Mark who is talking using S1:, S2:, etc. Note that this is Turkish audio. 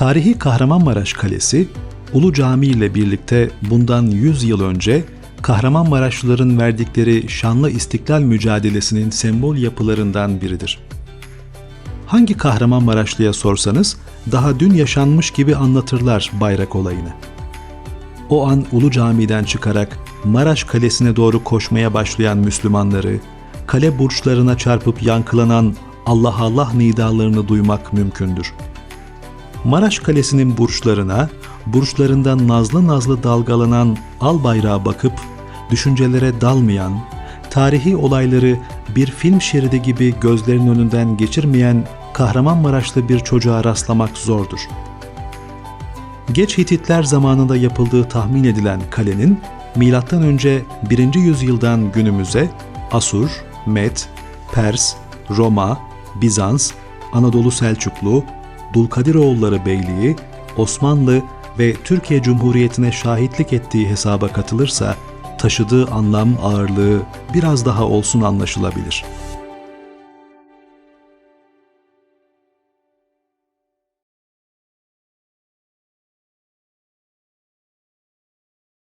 S1: Tarihi Kahramanmaraş Kalesi, Ulu Cami ile birlikte bundan 100 yıl önce Kahramanmaraşlıların verdikleri şanlı istiklal mücadelesinin sembol yapılarından biridir. Hangi Kahramanmaraşlıya sorsanız daha dün yaşanmış gibi anlatırlar bayrak olayını. O an Ulu Cami'den çıkarak Maraş Kalesi'ne doğru koşmaya başlayan Müslümanları, kale burçlarına çarpıp yankılanan Allah Allah nidalarını duymak mümkündür. Maraş Kalesi'nin burçlarına, burçlarından nazlı nazlı dalgalanan al bayrağa bakıp, düşüncelere dalmayan, tarihi olayları bir film şeridi gibi gözlerinin önünden geçirmeyen Kahramanmaraşlı bir çocuğa rastlamak zordur. Geç Hititler zamanında yapıldığı tahmin edilen kalenin M.Ö. 1. yüzyıldan günümüze Asur, Med, Pers, Roma, Bizans, Anadolu Selçuklu, Dulkadiroğulları Beyliği, Osmanlı ve Türkiye Cumhuriyeti'ne şahitlik ettiği hesaba katılırsa taşıdığı anlam ağırlığı biraz daha olsun anlaşılabilir.''